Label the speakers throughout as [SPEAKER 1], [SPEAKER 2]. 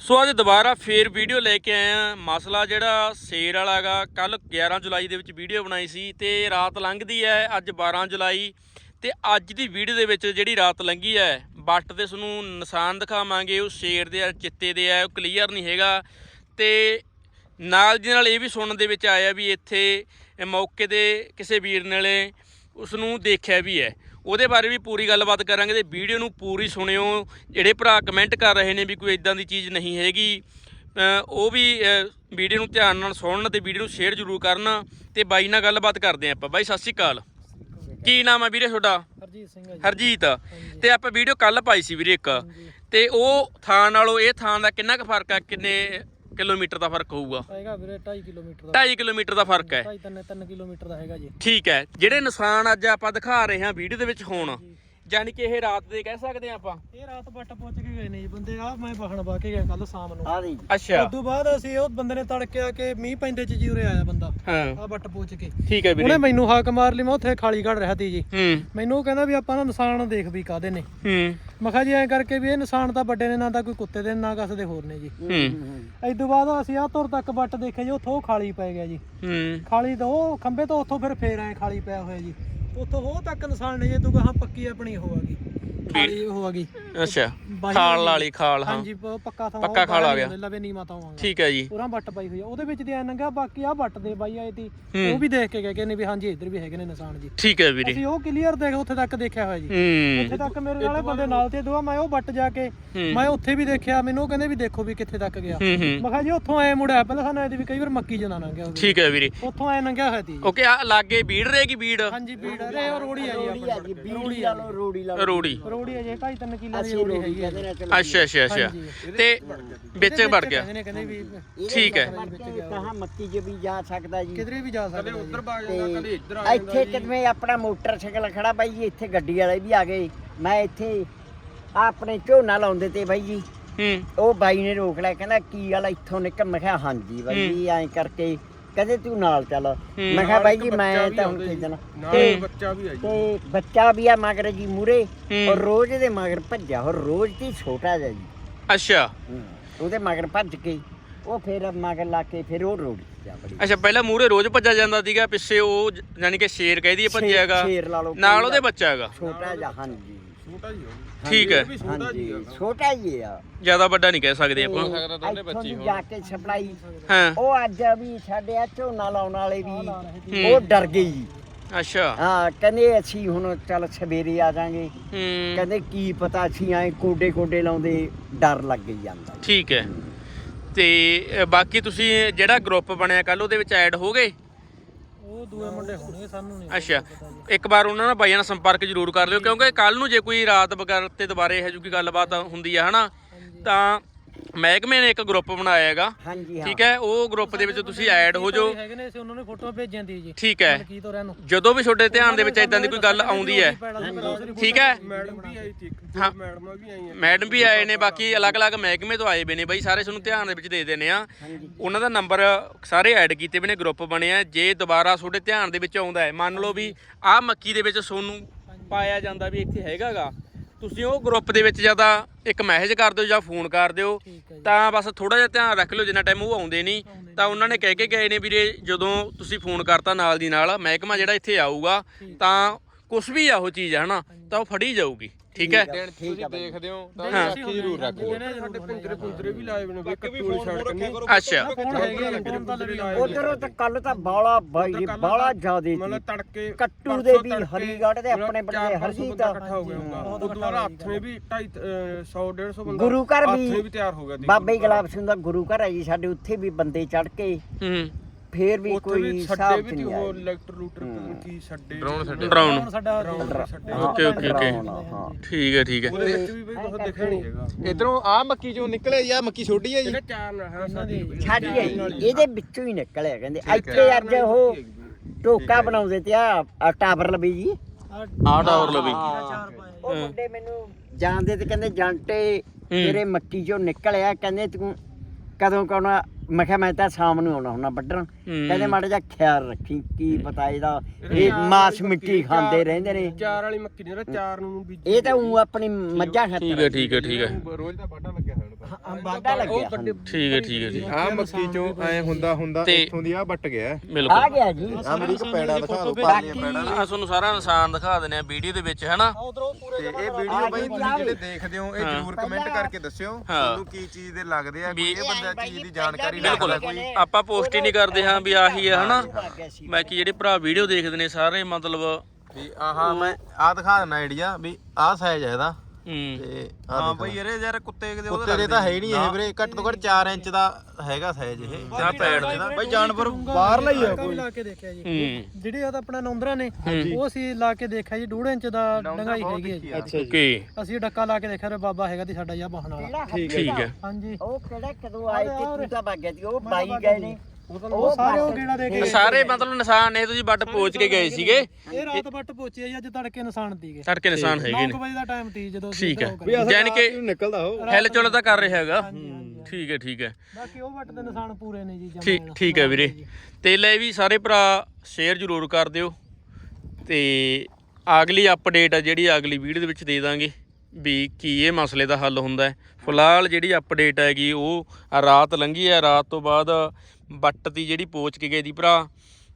[SPEAKER 1] ਸੋ ਅੱਜ ਦੁਬਾਰਾ ਫੇਰ ਵੀਡੀਓ ਲੈ ਕੇ ਆਇਆ ਮਸਲਾ ਜਿਹੜਾ ਸੇਰ ਵਾਲਾ ਹੈਗਾ ਕੱਲ 11 ਜੁਲਾਈ ਦੇ ਵਿੱਚ ਵੀਡੀਓ ਬਣਾਈ ਸੀ ਤੇ ਰਾਤ ਲੰਘਦੀ ਹੈ ਅੱਜ 12 ਜੁਲਾਈ। ਤੇ ਅੱਜ ਦੀ ਵੀਡੀਓ ਦੇ ਵਿੱਚ ਜਿਹੜੀ ਰਾਤ ਲੰਘੀ ਹੈ ਬੱਟ ਦੇ ਤੁਹਾਨੂੰ ਨਿਸ਼ਾਨ ਦਿਖਾਵਾਂਗੇ, ਉਹ ਸ਼ੇਰ ਦੇ ਆ ਚਿੱਤੇ ਦੇ ਆ, ਉਹ ਕਲੀਅਰ ਨਹੀਂ ਹੈਗਾ। ਤੇ ਨਾਲ ਦੀ ਨਾਲ ਇਹ ਵੀ ਸੁਣਨ ਦੇ ਵਿੱਚ ਆਇਆ ਵੀ ਇੱਥੇ ਮੌਕੇ ਦੇ ਕਿਸੇ ਵੀਰ ਨੇ ਉਸ ਨੂੰ ਦੇਖਿਆ ਵੀ ਹੈ। ਉਹਦੇ ਬਾਰੇ ਵੀ ਪੂਰੀ ਗੱਲਬਾਤ ਕਰਾਂਗੇ ਤੇ ਵੀਡੀਓ ਨੂੰ ਪੂਰੀ ਸੁਣਿਓ। ਜਿਹੜੇ ਭਰਾ ਕਮੈਂਟ ਕਰ ਰਹੇ ਨੇ ਵੀ ਕੋਈ ਇਦਾਂ ਦੀ ਚੀਜ਼ ਨਹੀਂ ਹੈਗੀ ਉਹ ਵੀ ਵੀਡੀਓ ਨੂੰ ਧਿਆਨ ਨਾਲ ਸੁਣਨ ਤੇ ਵੀਡੀਓ ਨੂੰ ਸ਼ੇਅਰ ਜ਼ਰੂਰ ਕਰਨ ਤੇ ਬਾਈ ਨਾਲ ਗੱਲਬਾਤ ਕਰਦੇ ਹਾਂ ਆਪਾਂ। ਬਾਈ ਸਤਿ ਸ਼੍ਰੀ ਅਕਾਲ। ਕੀ ਨਾਮ ਹੈ ਵੀਰੇ ਤੁਹਾਡਾ?
[SPEAKER 2] ਹਰਜੀਤ ਸਿੰਘ ਆ
[SPEAKER 1] ਹਰਜੀਤ। ਤੇ ਆਪਾਂ ਵੀਡੀਓ ਕੱਲ ਪਾਈ ਸੀ ਵੀਰੇ ਇੱਕ। ਤੇ ਉਹ ਥਾਂ ਨਾਲੋਂ ਇਹ ਥਾਂ ਦਾ ਕਿੰਨਾ ਕੁ ਫ਼ਰਕ ਹੈ ਕਿੰਨੇ ਕਿਲੋਮੀਟਰ ਦਾ ਫ਼ਰਕ ਹੋਊਗਾ।
[SPEAKER 2] ਹੈਗਾ ਵੀਰੇ 2.5 ਕਿਲੋਮੀਟਰ ਦਾ।
[SPEAKER 1] 2.5 ਕਿਲੋਮੀਟਰ ਦਾ ਫ਼ਰਕ ਹੈ।
[SPEAKER 2] 2.5 3 3 ਕਿਲੋਮੀਟਰ ਦਾ ਹੈਗਾ ਜੀ।
[SPEAKER 1] ਠੀਕ ਹੈ। ਜਿਹੜੇ ਨਿਸ਼ਾਨ ਅੱਜ ਆਪਾਂ ਦਿਖਾ ਰਹੇ ਹਾਂ ਵੀਡੀਓ ਦੇ ਵਿੱਚ ਹੋਣ ਯਾਨੀ ਕਿ ਇਹ ਰਾਤ ਦੇ ਕਹਿ ਸਕਦੇ ਆਪਾਂ।
[SPEAKER 2] ਇਹ ਰਾਤ ਬੱਟ ਪਹੁੰਚ ਕੇ ਗਏ ਨੇ ਜੀ ਬੰਦੇ ਆ ਮੈਂ ਬਾਹਣ ਬਾ ਕੇ ਗਿਆ ਕੱਲ ਸ਼ਾਮ ਨੂੰ।
[SPEAKER 3] ਆ ਰਹੀ
[SPEAKER 1] ਅੱਛਾ।
[SPEAKER 2] ਉਦੋਂ ਬਾਅਦ ਅਸੀਂ ਉਹ ਬੰਦੇ ਨੇ ਤੜਕੇ ਆ ਕੇ ਮੀਂਹ ਪੈਂਦੇ ਚ ਜੀ ਉਰੇ ਆਇਆ ਬੰਦਾ
[SPEAKER 1] ਹਾਂ।
[SPEAKER 2] ਆ ਬੱਟ ਪਹੁੰਚ ਕੇ।
[SPEAKER 1] ਠੀਕ ਹੈ ਵੀਰੇ।
[SPEAKER 2] ਉਹਨੇ ਮੈਨੂੰ ਹਾਕ ਮਾਰ ਲਈ ਮੈਂ ਉੱਥੇ ਖਾਲੀ ਘੜ ਰਿਹਾ ਤੀ ਜੀ।
[SPEAKER 1] ਹੂੰ।
[SPEAKER 2] ਮੈਨੂੰ ਉਹ ਕਹਿੰਦਾ ਵੀ ਆਪਾਂ ਨਾ ਨਿਸ਼ਾਨ ਦੇਖ ਵੀ ਕਾਦੇ ਨੇ।
[SPEAKER 1] ਹੂੰ।
[SPEAKER 2] ਮੈਂ ਕਿਹਾ ਜੀ ਐਂ ਕਰਕੇ ਵੀ ਇਹ ਨਿਸ਼ਾਨ ਤਾਂ ਵੱਡੇ ਨੇ ਨਾ ਤਾਂ ਕੋਈ ਕੁੱਤੇ ਦੇ ਨਾ ਕਿਸੇ ਦੇ ਹੋਰ ਨੇ ਜੀ।
[SPEAKER 1] ਹੂੰ।
[SPEAKER 2] ਇਸ ਤੋਂ ਬਾਅਦ ਅਸੀਂ ਆ ਤੁਰ ਤੱਕ ਬੱਟ ਦੇਖਿਆ ਜੀ ਉੱਥੋਂ ਖਾਲੀ ਪੈ ਗਿਆ ਜੀ।
[SPEAKER 1] ਹੂੰ।
[SPEAKER 2] ਖਾਲੀ ਤੋਂ ਉਹ ਖੰਬੇ ਤੋਂ ਉੱਥੋਂ ਫਿਰ ਫੇਰ ਆਏ ਖਾਲੀ ਪਿਆ ਹੋਇਆ ਜੀ। ਉੱਥੋਂ ਉਹ ਤੱਕ ਨਿਸ਼ਾਨ ਨੇ ਜੇ ਤੂੰ ਕਹਾਂ ਪੱਕੀ ਆਪਣੀ ਉਹ ਆ ਗਈ। ਖਾਲੀ ਉਹ ਆ ਗਈ।
[SPEAKER 1] ਅੱਛਾ
[SPEAKER 2] ਬਾਈ
[SPEAKER 1] ਖਾਲ ਵਾਲੀ। ਖਾਲ ਹਾਂ।
[SPEAKER 2] ਹਾਂਜੀ ਪ- ਪੱਕਾ ਥਾਂ
[SPEAKER 1] ਪੱਕਾ ਖਾਲ ਆ ਗਿਆ।
[SPEAKER 2] ਲਵੇ ਨੀਮਾ ਤਾਂ ਆਵਾਂਗਾ
[SPEAKER 1] ਠੀਕ ਹੈ ਜੀ।
[SPEAKER 2] ਪੂਰਾ ਬੱਟ ਪਾਈ ਹੋਈ ਆ। ਉਹਦੇ ਵਿੱਚ ਦੀ ਐ ਨੰਗਾ ਬਾਕੀ ਆ ਬੱਟ ਦੇ ਬਾਈ ਆਏ ਤੀ। ਉਹ ਵੀ ਦੇਖ ਕੇ ਗਏ ਕਿ ਨਹੀਂ ਵੀ ਹਾਂਜੀ ਇੱਧਰ ਵੀ ਹੈਗੇ ਨੇ ਨਿਸ਼ਾਨ ਜੀ।
[SPEAKER 1] ਠੀਕ ਹੈ ਵੀਰੇ।
[SPEAKER 2] ਅਸੀਂ ਉਹ ਕਲੀਅਰ ਦੇਖ ਉੱਥੇ ਤੱਕ ਦੇਖਿਆ ਹੋਇਆ ਜੀ।
[SPEAKER 1] ਹੂੰ।
[SPEAKER 2] ਉੱਥੇ ਤੱਕ ਮੇਰੇ ਨਾਲੇ ਬੰਦੇ ਨਾਲ ਤੇ ਦੁਆ ਮੈਂ ਉਹ ਬੱਟ ਜਾ ਕੇ। ਮੈਂ ਉੱਥੇ ਵੀ ਦੇਖਿਆ ਮੈਨੂੰ ਉਹ ਕਹਿੰਦੇ ਵੀ ਦੇਖੋ ਵੀ ਕਿੱਥੇ ਤੱਕ ਗਿਆ।
[SPEAKER 1] ਹੂੰ ਹੂੰ।
[SPEAKER 2] ਮੈਂ ਕਿਹਾ ਜੀ ਉੱਥੋਂ ਐ ਮੁੜਿਆ ਪਹਿਲਾਂ ਸਾਨੂੰ ਇਹਦੀ ਵੀ ਕਈ ਵਾਰ ਮੱਕੀ ਜਨਾ ਲੰਘਿਆ ਹੋਵੇ।
[SPEAKER 1] ਠੀਕ ਹੈ ਵੀਰੇ।
[SPEAKER 2] ਉੱਥੋਂ ਐ ਲੰਘਿਆ ਹੋਇਆ ਤੀ ਜੀ।
[SPEAKER 1] ਓਕੇ ਆ ਲਾਗੇ ਬੀੜ ਰਹੇਗੀ ਬੀੜ?
[SPEAKER 2] ਹਾਂਜੀ ਬੀੜ ਰੇ ਉਹ ਰੋੜੀ ਆ ਜੀ
[SPEAKER 3] ਰੋੜੀ ਆ ਜੀ ਰੋੜੀ ਲਾ ਲਓ
[SPEAKER 1] ਰੋੜੀ
[SPEAKER 2] ਰੋੜੀ। ਹੈ ਜੇ 2.5 ਕਿੱਲੇ ਹੈਗੀ ਹੈ।
[SPEAKER 3] ਕਹਿੰਦੇ ਨੇ ਚਲੋ
[SPEAKER 1] ਅੱਛਾ ਅੱਛਾ ਅੱਛਾ।
[SPEAKER 2] ਹਾਂਜੀ।
[SPEAKER 1] ਤੇ ਵਿੱਚ ਵੜ ਗਿਆ।
[SPEAKER 2] ਕਹਿੰਦੇ ਨੇ ਕਹਿੰਦੇ ਵੀ
[SPEAKER 1] ਠੀਕ ਹੈ।
[SPEAKER 3] ਕਹਾ ਮੱਕੀ 'ਚ ਵੀ ਜਾ ਸਕਦਾ ਜੀ।
[SPEAKER 2] ਕਿਧਰੇ ਵੀ ਜਾ ਸਕਦੇ ਉਧਰ
[SPEAKER 3] ਤੇ ਇੱਥੇ ਕਿਦਵੇਂ ਆਪਣਾ ਮੋਟਰਸਾਈਕਲ ਖੜਾ ਬਾਈ ਜੀ ਇੱਥੇ ਗੱਡੀ ਵਾਲੇ ਵੀ ਆ ਗਏ। ਮੈਂ ਇੱਥੇ ਆਹ ਆਪਣੇ ਝੋਨਾ ਲਾਉਂਦੇ ਤੇ ਬਾਈ ਜੀ।
[SPEAKER 1] ਹੂੰ।
[SPEAKER 3] ਉਹ ਬਾਈ ਨੇ ਰੋਕ ਲਿਆ ਕਹਿੰਦਾ ਕੀ ਵਾਲਾ ਇੱਥੋਂ ਨਿਕਲ ਮੈਂ ਕਿਹਾ ਹਾਂਜੀ ਬਾਈ ਜੀ ਐਂ ਕਰਕੇ ਕਹਿੰਦੇ ਤੂੰ ਨਾਲ ਚੱਲ। ਮੈਂ ਕਿਹਾ ਬਾਈ ਜੀ ਮੈਂ ਤਾਂ ਹੁਣ ਖੇਡਣਾ। ਤੇ
[SPEAKER 4] ਬੱਚਾ ਵੀ ਆ ਜੀ।
[SPEAKER 3] ਤੇ ਬੱਚਾ ਵੀ ਆ ਮਗਰ ਜੀ ਮੂਰੇ। ਔਰ ਰੋਜ਼ ਦੇ ਮਗਰ ਭੱਜਿਆ ਹੋਰ ਰੋਜ਼ ਦੀ ਛੋਟਾ ਜਿਹਾ ਜੀ।
[SPEAKER 1] ਅੱਛਾ।
[SPEAKER 3] ਉਹਦੇ ਮਗਰ ਭੱਜ ਕੇ ਉਹ ਫਿਰ ਮਗਰ ਲਾ ਕੇ ਫਿਰ ਉਹ ਰੋੜੀ ਜਾ ਬੜੀ।
[SPEAKER 1] ਅੱਛਾ ਪਹਿਲਾਂ ਮੂਰੇ ਰੋਜ਼ ਭੱਜਾ ਜਾਂਦਾ ਸੀਗਾ ਪਿੱਛੇ ਉਹ ਜ- ਯਾਨੀ ਕਿ ਸ਼ੇਰ ਕਹਿ ਦਈਏ ਭੱਜਿਆ
[SPEAKER 3] ਲਓ
[SPEAKER 1] ਨਾਲ ਉਹਦੇ ਬੱਚਾ ਹੈਗਾ।
[SPEAKER 3] ਛੋਟਾ ਜਿਹਾ ਹਾਂਜੀ।
[SPEAKER 4] ਛੋਟਾ ਜੀ
[SPEAKER 1] ਠੀਕ ਹੈ।
[SPEAKER 3] ਹਾਂਜੀ ਛੋਟਾ ਹੀ ਆ।
[SPEAKER 1] ਜ਼ਿਆਦਾ ਵੱਡਾ ਨਹੀਂ ਕਹਿ ਸਕਦੇ ਆਪਾਂ।
[SPEAKER 3] ਇੱਥੋਂ ਦੀ ਜਾ ਕੇ ਸਪਲਾਈ
[SPEAKER 1] ਹਾਂ।
[SPEAKER 3] ਉਹ ਅੱਜ ਵੀ ਸਾਡੇ ਆ ਝੋਨਾ ਲਾਉਣ ਵਾਲੇ ਵੀ ਉਹ ਡਰ ਗਏ ਜੀ।
[SPEAKER 1] ਅੱਛਾ।
[SPEAKER 3] ਹਾਂ ਕਹਿੰਦੇ ਅਸੀਂ ਹੁਣ ਚੱਲ ਸਵੇਰੇ ਆ ਜਾਾਂਗੇ।
[SPEAKER 1] ਹੂੰ।
[SPEAKER 3] ਕਹਿੰਦੇ ਕੀ ਪਤਾ ਅਸੀਂ ਐ ਕੋਡੇ ਕੋਡੇ ਲਾਉਂਦੇ ਡਰ ਲੱਗ ਹੀ ਜਾਂਦਾ।
[SPEAKER 1] ਠੀਕ ਹੈ। ਤੇ ਅ, ਬਾਕੀ ਤੁਸੀਂ ਜਿਹੜਾ ਗਰੁੱਪ ਬਣਿਆ ਕੱਲ ਉਹਦੇ ਵਿੱਚ ਐਡ ਹੋ ਗਏ
[SPEAKER 2] ਦੂਏ ਮੁੰਡੇ ਹੋਣਗੇ ਸਾਨੂੰ ਨਹੀਂ
[SPEAKER 1] ਅੱਛਾ ਇੱਕ ਵਾਰ ਉਹਨਾਂ ਨਾਲ ਬਾਈਆਂ ਨਾਲ ਸੰਪਰਕ ਜ਼ਰੂਰ ਕਰ ਲਿਓ ਕਿਉਂਕਿ ਕੱਲ ਨੂੰ ਜੇ ਕੋਈ ਰਾਤ ਵਗੈਰਾ ਤੇ ਦੁਬਾਰੇ ਇਹੋ ਜਿਹੀ ਕੋਈ ਗੱਲਬਾਤ ਹੁੰਦੀ ਆ ਹਨਾ? ਤਾਂ ਮਹਿਕਮੇ ਨੇ ਇੱਕ ਗਰੁੱਪ ਬਣਾਇਆ ਹੈਗਾ।
[SPEAKER 3] ਹਾਂਜੀ ਹਾਂ।
[SPEAKER 1] ਠੀਕ ਹੈ ਉਹ ਗਰੁੱਪ ਦੇ ਵਿੱਚ ਤੁਸੀਂ ਐਡ ਹੋ ਜਾਓ।
[SPEAKER 2] ਹੈਗੇ ਨੇ ਅਸੀਂ ਉਹਨਾਂ ਨੇ ਫੋਟੋ ਭੇਜੀਆਂ ਦੀ ਜੀ।
[SPEAKER 1] ਠੀਕ ਹੈ।
[SPEAKER 2] ਕੀ ਤੋਰਿਆਂ ਨੂੰ
[SPEAKER 1] ਜਦੋਂ ਵੀ ਤੁਹਾਡੇ ਧਿਆਨ ਦੇ ਵਿੱਚ ਇਦਾਂ ਦੀ ਕੋਈ ਗੱਲ ਆਉਂਦੀ ਹੈ। ਠੀਕ ਹੈ।
[SPEAKER 4] ਮੈਡਮ ਵੀ ਆਈ ਸੀ ਇੱਕ
[SPEAKER 1] ਹਾਂ।
[SPEAKER 4] ਮੈਡਮਾਂ ਵੀ ਆਈਆਂ
[SPEAKER 1] ਮੈਡਮ ਵੀ ਆਏ ਨੇ ਬਾਕੀ ਅਲੱਗ-ਅਲੱਗ ਮਹਿਕਮੇ ਤੋਂ ਆਏ ਵੇ ਨੇ। ਬਾਈ ਸਾਰੇ ਤੁਹਾਨੂੰ ਧਿਆਨ ਦੇ ਵਿੱਚ ਦੇ ਦੇਣੇ ਆ। ਉਹਨਾਂ ਦਾ ਨੰਬਰ ਸਾਰੇ ਐਡ ਕੀਤੇ ਵੀ ਨੇ ਗਰੁੱਪ ਬਣੇ ਆ। ਜੇ ਦੁਬਾਰਾ ਤੁਹਾਡੇ ਧਿਆਨ ਦੇ ਵਿੱਚ ਆਉਂਦਾ ਹੈ ਮੰਨ ਲਓ ਵੀ ਆਹ ਮੱਕੀ ਦੇ ਵਿੱਚ ਸੋਨੂੰ ਪਾਇਆ ਜਾਂਦਾ ਵੀ ਇੱਥੇ ਹੈਗਾਗਾ ਤੁਸੀਂ ਉਹ ਗਰੁੱਪ ਦੇ ਵਿੱਚ ਜ਼ਿਆਦਾ ਇੱਕ ਮੈਸੇਜ ਕਰ ਦਿਓ ਜਾਂ ਫੋਨ ਕਰ ਦਿਓ
[SPEAKER 2] ਠੀਕ ਹੈ ਜੀ।
[SPEAKER 1] ਤਾਂ ਬਸ ਥੋੜਾ ਜਿਹਾ ਧਿਆਨ ਰੱਖ ਲਿਓ ਜਿੰਨਾ ਟਾਈਮ ਉਹ ਆਉਂਦੇ ਨਹੀਂ। ਤਾਂ ਉਹਨਾਂ ਨੇ ਕਹਿ ਕੇ ਗਏ ਨੇ ਵੀਰੇ ਜਦੋਂ ਤੁਸੀਂ ਫੋਨ ਕਰਤਾ ਨਾਲ ਦੀ ਨਾਲ ਮਹਿਕਮਾ ਜਿਹੜਾ ਇੱਥੇ ਆਊਗਾ ਤਾਂ ਕੁਝ ਵੀ ਆ ਉਹ ਚੀਜ਼ ਹੈ ਹਨਾ ਤਾਂ ਉਹ ਫੜੀ ਜਾਊਗੀ। ਠੀਕ ਹੈ?
[SPEAKER 3] ਠੀਕ ਆ ਬਾਈ।
[SPEAKER 4] ਦੇਖਦੇ ਹੋ
[SPEAKER 2] ਹਾਂ।
[SPEAKER 4] ਤਾਂ ਅੱਖੀ ਜ਼ਰੂਰ ਰੱਖੋ ਸਾਡੇ ਪਿੰਜਰੇ ਪੁੰਜਰੇ ਵੀ ਲਾਏ ਹੋਏ ਨੇ ਵੀ ਕੱਟੂ ਵਾਲੀ ਸਾਈਡ ਕੰਨੀ
[SPEAKER 1] ਅੱਛਾ।
[SPEAKER 2] ਫੋਨ ਹੈਗੇ ਨੇ ਫੋਨ ਤਾਂ ਲੱਗੇ ਹੋਏ
[SPEAKER 3] ਉਧਰੋਂ ਤਾਂ ਕੱਲ ਤਾਂ ਬਾਲਾ ਬਾਈ ਜੀ ਬਾਲਾ ਜ਼ਿਆਦੇ
[SPEAKER 4] ਮਤਲਬ ਤੜਕੇ
[SPEAKER 3] ਕੱਟੂ ਦੇ ਵੀ ਹਰੀਗੜ੍ਹ ਦੇ ਆਪਣੇ
[SPEAKER 4] ਮਤਲਬ
[SPEAKER 3] ਪਿੰਡ
[SPEAKER 4] ਚਾਰ
[SPEAKER 3] ਦੇ
[SPEAKER 4] ਪੰਜ ਸੌ
[SPEAKER 3] ਹਰਜੀਤ
[SPEAKER 4] ਬੰਦਾ ਇਕੱਠਾ ਹੋ ਗਿਆ ਹੁੰਦਾ।
[SPEAKER 2] ਬਹੁਤ
[SPEAKER 4] ਉਦੋਂ ਬਾਅਦ
[SPEAKER 2] ਇਕੱਠਾ
[SPEAKER 4] ਹੱਥ ਨੇ ਵੀ 250 100 150 ਬੰਦਾ
[SPEAKER 3] ਗੁਰੂ ਘਰ ਵੀ-
[SPEAKER 4] ਨੇ ਵੀ ਤਿਆਰ ਹੋ ਗਿਆ ਸੀ
[SPEAKER 3] ਬਾਬੇ ਗੁਲਾਬ ਸਿੰਘ ਦਾ ਗੁਰੂ ਘਰ ਹੈ ਜੀ ਸਾਡੇ ਉੱਥੇ ਵੀ ਬੰਦੇ ਚੜ ਕੇ
[SPEAKER 1] ਹੂੰ।
[SPEAKER 3] ਫੇਰ ਵੀ
[SPEAKER 4] ਉੱਥੇ
[SPEAKER 3] ਕੋਈ
[SPEAKER 4] ਵੀ
[SPEAKER 3] ਹਿਸਾਬ
[SPEAKER 4] ਛੱਡੇ ਵੀ
[SPEAKER 3] ਚ
[SPEAKER 4] ਤੀ
[SPEAKER 3] ਨਹੀਂ
[SPEAKER 4] ਉਹ
[SPEAKER 3] ਆਇਆ
[SPEAKER 4] ਇਲੈਕਟਰ ਲੂਟਰ ਪਤਾ ਨੀ ਕੀ ਛੱਡੇ
[SPEAKER 1] ਡਰਾਉਣ
[SPEAKER 2] ਹੁਣ ਸਾਡਾ
[SPEAKER 4] ਛੱਡੇ
[SPEAKER 1] ਓਕੇ ਓਕੇ ਓਕੇ।
[SPEAKER 3] ਹਾਂ।
[SPEAKER 1] ਠੀਕ ਹੈ ਠੀਕ ਹੈ।
[SPEAKER 4] ਉਹਦੇ ਵਿੱਚ ਵੀ ਬਈ ਦਿਖਿਆ ਨਹੀਂ ਹੈਗਾ।
[SPEAKER 5] ਇਧਰੋਂ ਆ ਮੱਕੀ ਚੋਂ ਨਿਕਲੇ ਜਾਂ ਮੱਕੀ ਛੋਟੀ ਹੈ ਜੀ।
[SPEAKER 4] ਚਾਰ ਹੈ ਸਾਡੀ
[SPEAKER 3] ਛੱਡ ਗਈ। ਇਹਦੇ ਵਿੱਚੋਂ ਹੀ ਨਿਕਲਿਆ ਕਹਿੰਦੇ ਇੱਥੇ ਅੱਜ ਉਹ ਟੋਕਾ ਬਣਾਉਂਦੇ ਤੇ ਆ ਟਾਵਰ ਲਵੀ ਜੀ।
[SPEAKER 1] ਆਹ ਟਾਵਰ ਲਵੀ
[SPEAKER 3] ਉਹ ਮੁੰਡੇ ਮੈਨੂੰ ਜਾਣਦੇ ਤੇ ਕਹਿੰਦੇ ਜਾਂਟੇ ਤੇਰੇ ਮੱਕੀ ਚੋਂ ਨਿਕਲਿਆ ਕਹਿੰਦੇ ਤੂੰ ਕਦੋਂ ਕੌਣਾ ਮੈਂ ਕਿਹਾ ਮੈਂ ਤਾਂ ਸ਼ਾਮ ਨੂੰ ਆਉਣਾ ਹੁੰਦਾ ਵੱਢਣ। ਕਹਿੰਦੇ ਮਾੜਾ ਜਿਹਾ ਖਿਆਲ ਰੱਖੀ ਕੀ ਪਤਾ ਇਹਦਾ ਇਹ ਮਾਸ ਮਿੱਟੀ ਖਾਂਦੇ ਰਹਿੰਦੇ ਨੇ।
[SPEAKER 4] ਚਾਰ ਵਾਲੀ ਮੱਕੀ ਨਹੀਂ ਚਾਰ ਨੂੰ ਬੀਜ
[SPEAKER 3] ਇਹ ਤਾਂ ਉਹ ਆਪਣੀ ਮੱਝਾਂ ਖਾਤਰ
[SPEAKER 1] ਠੀਕ ਹੈ ਠੀਕ ਹੈ ਠੀਕ ਹੈ।
[SPEAKER 5] ਰੋਜ਼ ਦਾ ਵਾਢਾ ਲੱਗਿਆ।
[SPEAKER 3] ਵਾਢਾ ਲੱਗਿਆ। ਸਾਨੂੰ।
[SPEAKER 1] ਠੀਕ ਹੈ ਠੀਕ ਹੈ ਜੀ।
[SPEAKER 5] ਆ ਮੱਕੀ ਚੋਂ ਐ ਹੁੰਦਾ ਹੁੰਦਾ
[SPEAKER 1] ਤੇ-
[SPEAKER 5] ਇੱਥੋਂ ਦੀ ਆ ਵੱਟ ਗਿਆ।
[SPEAKER 3] ਆ ਗਿਆ ਜੀ।
[SPEAKER 5] ਆ ਮੇਰੀ ਇੱਕ ਪੈੜਾ ਦਿਖਾ ਦਿਓ
[SPEAKER 3] ਬਾਕੀ
[SPEAKER 1] ਆ ਤੁਹਾਨੂੰ ਸਾਰਾ ਨਿਸ਼ਾਨ ਦਿਖਾ ਦਿੰਦੇ ਆ ਵੀਡੀਓ ਦੇ ਵਿੱਚ ਹੈਨਾ?
[SPEAKER 5] ਤੇ ਇਹ ਵੀਡੀਓ ਬਾਈ ਤੁਸੀਂ ਜਿਹੜੇ ਦੇਖਦੇ ਹੋ ਇਹ ਜਰੂਰ ਕਮੈਂਟ ਕਰਕੇ ਦੱਸਿਓ ਤੁਹਾਨੂੰ ਕੀ ਚੀਜ਼ ਦੇ ਲੱਗਦੇ ਆ ਕੋਈ ਇਹ ਬੰਦਾ ਚੀਜ਼ ਦੀ ਜਾਣਕਾਰੀ
[SPEAKER 1] ਬਿਲਕੁਲ
[SPEAKER 5] ਰੱਖਦਾ ਕੋਈ?
[SPEAKER 1] ਆਪਾਂ ਪੋਸਟ ਹੀ ਨਹੀਂ ਕਰਦੇ ਹਾਂ ਵੀ ਆਹੀ ਆ ਹਨਾ?
[SPEAKER 3] ਆ
[SPEAKER 1] ਬਾਕੀ ਜਿਹੜੇ ਭਰਾ ਵੀਡੀਓ ਦੇਖਦੇ ਨੇ ਸਾਰੇ ਮਤਲਬ
[SPEAKER 5] ਵੀ ਆਹਾ ਮੈਂ ਆ ਦਿਖਾ ਦਿੰਦਾ ਆਈਡੀਆ ਵੀ ਆਹ ਸਾਈਜ਼ ਹੈ ਇਹਦਾ।
[SPEAKER 1] ਹੂੰ।
[SPEAKER 5] ਤੇ ਹਾਂ ਬਈ ਯਾਰੇ ਯਾਰ ਕੁੱਤੇ ਦੇ ਕੁੱਤੇ ਦੇ ਤਾਂ ਹੈ ਹੀ ਨਹੀਂ ਇਹ ਵੀਰੇ ਘੱਟ ਤੋਂ ਘੱਟ 4 ਇੰਚ ਦਾ ਹੈਗਾ ਸਾਈਜ਼ ਇਹ। ਜਾਂ ਪੈੜ ਦੇ ਦਾ ਬਈ ਜਾਨਵਰ ਬਾਹਰ ਲਈ ਆ
[SPEAKER 2] ਕੋਈ। ਲਾ ਕੇ ਦੇਖਿਆ ਜੀ।
[SPEAKER 1] ਹੂੰ।
[SPEAKER 2] ਜਿਹੜੇ ਉਹਦਾ ਆਪਣਾ ਨੌਂਦਰਾ ਨੇ ਉਹ ਅਸੀਂ ਲਾ ਕੇ ਦੇਖਿਆ ਜੀ 2 ਇੰਚ ਦਾ ਡੰਗਾਈ ਹੈਗੀ ਹੈ ਜੀ।
[SPEAKER 5] ਅੱਛਾ
[SPEAKER 1] ਓਕੇ।
[SPEAKER 2] ਅਸੀਂ ਡੱਕਾ ਲਾ ਕੇ ਦੇਖਿਆ ਰੇ ਬਾਬਾ ਹੈਗਾ ਦੀ ਸਾਡਾ ਜਾਂ ਬਹਣ ਵਾਲਾ।
[SPEAKER 1] ਠੀਕ ਹੈ।
[SPEAKER 2] ਹਾਂਜੀ।
[SPEAKER 3] ਉਹ ਕਿਹੜਾ ਕਦੋਂ ਆਏ ਤੇ ਤੂੰ ਤਾਂ ਭੱਗ ਗਿਆ ਸੀ ਉਹ ਬਾਈ ਗਏ ਨੇ।
[SPEAKER 2] ਉਹ ਸਾਰੇ ਉਹ ਗੇੜਾ ਦੇ ਕੇ
[SPEAKER 1] ਸਾਰੇ ਮਤਲਬ ਨਿਸ਼ਾਨ ਇਹ ਤੁਸੀਂ ਵੱਡ ਪੋਚ ਕੇ ਗਏ ਸੀਗੇ।
[SPEAKER 2] ਇਹ ਰਾਤ ਬੱਟ ਪਹੁੰਚੇ ਜੀ ਅੱਜ ਤੜਕੇ ਨਿਸ਼ਾਨ ਤੀਗੇ
[SPEAKER 1] ਤੜਕੇ ਨਿਸ਼ਾਨ ਹੈਗੇ
[SPEAKER 2] 9
[SPEAKER 1] ਨੇ।
[SPEAKER 2] ਵਜੇ ਦਾ ਟਾਈਮ ਤੀ ਜਦੋਂ
[SPEAKER 1] ਠੀਕ ਹੈ। ਯਾਨੀ ਕਿ
[SPEAKER 5] ਨਿਕਲਦਾ ਉਹ।
[SPEAKER 1] ਹਿਲ ਚੁਲ ਤਾਂ ਕਰ ਰਿਹਾ ਹੈਗਾ। ਠੀਕ ਹੈ ਠੀਕ ਹੈ।
[SPEAKER 2] ਬਾਕੀ ਉਹ ਬੱਟ ਦੇ ਨਿਸ਼ਾਨ ਪੂਰੇ ਨੇ ਜੀ ਜਮਾਂ
[SPEAKER 1] ਠੀਕ। ਠੀਕ ਹੈ ਵੀਰੇ। ਤੇ ਲੈ ਵੀ ਸਾਰੇ ਭਰਾ ਸ਼ੇਅਰ ਜ਼ਰੂਰ ਕਰ ਦਿਓ। ਤੇ ਅਗਲੀ ਅਪਡੇਟ ਆ ਜਿਹੜੀ ਅਗਲੀ ਵੀਡੀਓ ਦੇ ਵਿੱਚ ਦੇ ਦਾਂਗੇ ਵੀ ਕੀ ਇਹ ਮਸਲੇ ਦਾ ਹੱਲ ਹੁੰਦਾ ਹੈ। ਫਿਲਹਾਲ ਜਿਹੜੀ ਅਪਡੇਟ ਹੈਗੀ ਉਹ ਰਾਤ ਲੰਘੀ ਹੈ। ਰਾਤ ਤੋਂ ਬਾਅਦ ਬੱਟ ਦੀ ਜਿਹੜੀ ਪੋਚ ਕੇ ਗਏ ਦੀ ਭਰਾ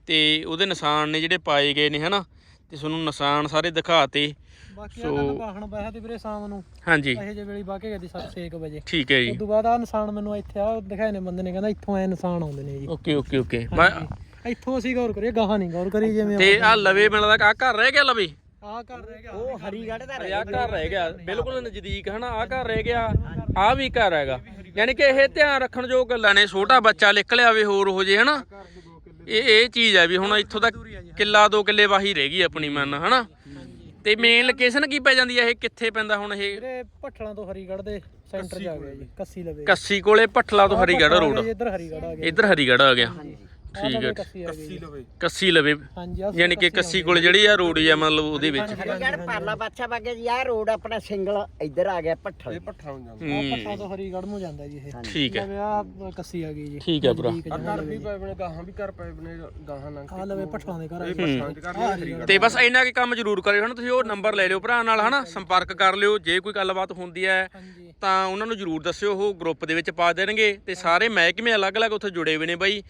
[SPEAKER 1] ਤੇ ਉਹਦੇ ਨਿਸ਼ਾਨ ਨੇ ਜਿਹੜੇ ਪਾਏ ਗਏ ਨੇ ਹਨਾ? ਤੇ ਤੁਹਾਨੂੰ ਨਿਸ਼ਾਨ ਸਾਰੇ ਦਿਖਾਤੇ।
[SPEAKER 2] ਬਾਕੀ ਆ ਗੱਲ ਬਾਹਣ ਪਾਇਆ ਤੇ ਵੀਰੇ ਸ਼ਾਮ ਨੂੰ।
[SPEAKER 1] ਹਾਂਜੀ।
[SPEAKER 2] ਇਹੋ ਜਿਹੇ ਵੇਲੇ ਬਾਕੇ ਗਏ ਦੀ 7:00 ਵਜੇ।
[SPEAKER 1] ਠੀਕ ਹੈ ਜੀ।
[SPEAKER 2] ਉਸ ਤੋਂ ਬਾਅਦ ਆ ਨਿਸ਼ਾਨ ਮੈਨੂੰ ਇੱਥੇ ਆ ਦਿਖਾਏ ਨੇ ਬੰਦੇ ਨੇ ਕਹਿੰਦਾ ਇੱਥੋਂ ਐ ਨਿਸ਼ਾਨ ਆਉਂਦੇ ਨੇ ਜੀ।
[SPEAKER 1] Okay okay okay. ਮੈਂ
[SPEAKER 2] ਇੱਥੋਂ ਅਸੀਂ ਗੌਰ ਕਰੀਏ ਗਾਹਾਂ ਨਹੀਂ ਗੌਰ ਕਰੀ ਜਿਵੇਂ
[SPEAKER 1] ਤੇ ਆ ਲਵੇ ਮਿਲਦਾ ਆ ਘਰ ਰਹਿ ਗਿਆ ਲਵੇ?
[SPEAKER 2] ਆ ਕਰ ਰਹਿ ਗਿਆ
[SPEAKER 3] ਉਹ ਹਰੀਗੜ੍ਹ ਦਾ
[SPEAKER 1] ਆ ਘਰ ਰਹਿ ਗਿਆ ਬਿਲਕੁਲ ਨਜ਼ਦੀਕ ਹਨਾ ਆ ਘਰ ਰਹਿ ਗਿਆ ਆ ਵੀ ਘਰ ਹੈਗਾ। ਯਾਨੀ ਕਿ ਇਹ ਧਿਆਨ ਰੱਖਣ ਯੋਗ ਗੱਲਾਂ ਨੇ ਛੋਟਾ ਬੱਚਾ ਨਿਕਲ ਆਵੇ ਹੋਰ ਹੋ ਜੇ ਹਨਾ। ਇਹ ਇਹ ਚੀਜ਼ ਹੈ ਵੀ ਹੁਣ ਇੱਥੋਂ ਤੱਕ ਕਿੱਲਾ ਦੋ ਕਿੱਲੇ ਵਾਹੀ ਰਹਿ ਗਈ ਆਪਣੀ ਮਨ ਹਨਾ। ਤੇ ਮੇਨ ਲੋਕੇਸ਼ਨ ਕੀ ਪੈ ਜਾਂਦੀ ਹੈ ਇਹ ਕਿੱਥੇ ਪੈਂਦਾ ਹੁਣ ਇਹ?
[SPEAKER 2] ਵੀਰੇ ਭੱਠਲਾਂ ਤੋਂ ਹਰੀਗੜ੍ਹ ਦੇ ਸੈਂਟਰ ਚ ਆ ਗਿਆ ਜੀ ਕੱਸੀ ਲਵੇ।
[SPEAKER 1] ਕੱਸੀ ਕੋਲੇ ਭੱਠਲਾ ਤੋਂ ਹਰੀਗੜ੍ਹ ਰੋਡ
[SPEAKER 2] ਇੱਧਰ ਹਰੀਗੜ੍ਹ ਆ ਗਿਆ।
[SPEAKER 1] ਇੱਧਰ ਹਰੀਗੜ੍ਹ ਆ ਗਿਆ। ਠੀਕ ਹੈ।
[SPEAKER 2] ਕੱਸੀ ਆ ਗਈ ਜੀ।
[SPEAKER 1] ਕੱਸੀ ਲਵੇ।
[SPEAKER 2] ਹਾਂਜੀ ਆ
[SPEAKER 1] ਯਾਨੀ ਕਿ ਕੱਸੀ ਕੋਲੇ ਜਿਹੜੀ ਆ ਰੋਡ ਆ ਮਤਲਬ ਉਹਦੇ ਵਿੱਚ।
[SPEAKER 3] ਹਰੀਗੜ੍ਹ ਪਰਲਾ ਬਾਛਾ ਵਗ ਜੀ ਆਹ ਰੋਡ ਆਪਣਾ ਸਿੰਗਲ ਇੱਧਰ ਆ ਗਿਆ ਪੱਠਲ
[SPEAKER 4] ਪੱਠਾ ਨੂੰ ਜਾਂਦਾ।
[SPEAKER 1] ਹੂੰ।
[SPEAKER 2] ਭੱਠਲਾਂ ਤੋਂ ਹਰੀਗੜ੍ਹ ਨੂੰ ਜਾਂਦਾ ਜੀ ਇਹ।
[SPEAKER 1] ਠੀਕ ਹੈ।
[SPEAKER 2] ਲਵੇ ਆ ਕੱਸੀ ਆ ਗਈ ਜੀ।
[SPEAKER 1] ਠੀਕ ਹੈ ਭਰਾ।
[SPEAKER 4] ਘਰ ਵੀ ਪਏ ਬਣੇ ਗਾਹਾਂ ਵੀ ਘਰ ਪਏ ਬਣੇ ਗਾਹਾਂ ਲੰਘ
[SPEAKER 2] ਆ ਲਵੇ ਭੱਠਲਾਂ ਦੇ ਘਰ ਆ
[SPEAKER 4] ਇਹ। ਪੱਠਾਂ
[SPEAKER 1] ਤੇ ਬਸ ਇੰਨਾ ਕੀ ਕੰਮ ਜ਼ਰੂਰ ਕਰਿਓ ਹਨਾ ਤੁਸੀਂ ਉਹ ਨੰਬਰ ਲੈ ਲਿਓ ਭਰਾ ਨਾਲ ਹਨਾ ਸੰਪਰਕ ਕਰ ਲਿਓ ਜੇ ਕੋਈ ਗੱਲਬਾਤ ਹੁੰਦੀ ਹੈ ਤਾਂ ਉਹਨਾਂ ਨੂੰ ਜ਼ਰੂਰ ਦੱਸਿਓ ਉਹ ਗਰੁੱਪ ਦੇ ਵਿੱਚ ਪਾ ਦੇਣਗੇ ਤੇ ਸਾਰੇ ਮਹਿਕਮੇ ਅਲੱਗ-ਅਲੱਗ ਉੱਥੇ ਜੁੜੇ ਹੋਏ ਨੇ ਬਾਈ।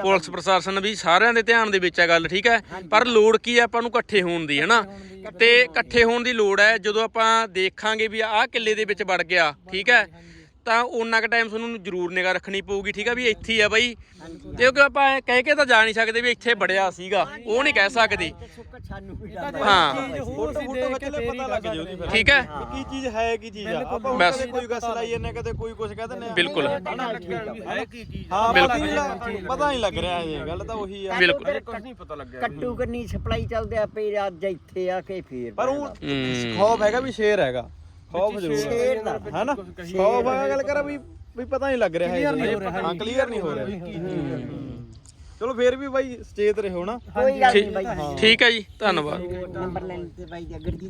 [SPEAKER 1] ਪੁਲਿਸ ਪ੍ਰਸ਼ਾਸਨ ਵੀ ਸਾਰਿਆਂ ਦੇ ਧਿਆਨ ਦੇ ਵਿੱਚ ਹੈ ਗੱਲ ਠੀਕ ਹੈ? ਪਰ ਲੋੜ ਕੀ ਹੈ ਆਪਾਂ ਨੂੰ ਇਕੱਠੇ ਹੋਣ ਦੀ ਹਨਾ? ਤੇ ਇਕੱਠੇ ਹੋਣ ਦੀ ਲੋੜ ਹੈ ਜਦੋਂ ਆਪਾਂ ਦੇਖਾਂਗੇ ਵੀ ਆਹ ਕਿੱਲੇ ਦੇ ਵਿੱਚ ਵੜ ਗਿਆ ਠੀਕ ਹੈ? ਤਾਂ ਉਹਨਾਂ ਕ ਟਾਈਮ ਤੁਹਾਨੂੰ ਜ਼ਰੂਰ ਨਿਗਾ ਰੱਖਣੀ ਪਊਗੀ ਠੀਕ ਹੈ ਵੀ ਇੱਥੇ ਹੀ ਆ ਬਾਈ। ਤੇ ਕਿਉਂਕਿ ਆਪਾਂ ਐਂ ਕਹਿ ਕੇ ਤਾਂ ਜਾ ਨਹੀਂ ਸਕਦੇ ਵੀ ਇੱਥੇ ਵੜਿਆ ਸੀਗਾ ਉਹ ਨਹੀਂ ਕਹਿ ਸਕਦੇ। ਹਾਂ।
[SPEAKER 2] ਫੋਟੋ ਫੋਟੋ ਵਿੱਚ ਪਤਾ ਲੱਗ ਜਾਊ ਜੀ
[SPEAKER 1] ਠੀਕ ਹੈ
[SPEAKER 5] ਕੀ ਚੀਜ਼ ਹੈ ਕੀ ਚੀਜ਼ ਆ? ਆਪਾਂ ਕਦੇ ਕੋਈ ਗੱਸ ਲਾਈ ਜਾਂਦੇ ਕਦੇ ਕੋਈ ਕੁਝ ਕਹਿ ਦਿੰਦੇ ਆ।
[SPEAKER 1] ਬਿਲਕੁਲ।
[SPEAKER 5] ਹਾਂ ਪਤਾ ਨਹੀਂ ਪਤਾ ਨਹੀਂ ਲੱਗ ਰਿਹਾ ਇਹ ਗੱਲ ਤਾਂ ਉਹੀ ਆ।
[SPEAKER 1] ਬਿਲਕੁਲ।
[SPEAKER 4] ਨਹੀਂ ਪਤਾ ਲੱਗਿਆ
[SPEAKER 3] ਕੱਟੂ ਕੰਨੀ ਸਪਲਾਈ ਚੱਲਦੇ ਆ ਪਈ ਅੱਜ ਇੱਥੇ ਆ ਕੇ ਫੇਰ
[SPEAKER 5] ਪਰ ਉਹ ਖੌਫ ਹੈਗਾ ਵੀ ਸ਼ੇਰ ਹੈਗਾ। ਖੌਫ ਜ਼ਰੂਰ
[SPEAKER 3] ਸ਼ੇਰ ਦਾ
[SPEAKER 5] ਹੈ ਨਾ? ਖੌਫ ਆ ਗੱਲ ਕਰ ਵੀ ਵੀ ਪਤਾ ਨਹੀਂ ਲੱਗ ਰਿਹਾ ਇਹ ਹਾਂ ਕਲੀਅਰ ਨਹੀਂ ਹੋ ਰਿਹਾ। ਚਲੋ ਫੇਰ ਵੀ ਬਾਈ ਸਚੇਤ ਰਹੋ ਨਾ।
[SPEAKER 3] ਕੋਈ ਗੱਲ ਨਹੀਂ ਬਾਈ।
[SPEAKER 1] ਠੀਕ ਹੈ ਜੀ ਧੰਨਵਾਦ।
[SPEAKER 3] ਨੰਬਰ ਲੈਣ ਤੇ ਬਾਈ ਜੱਗੜ ਜੀ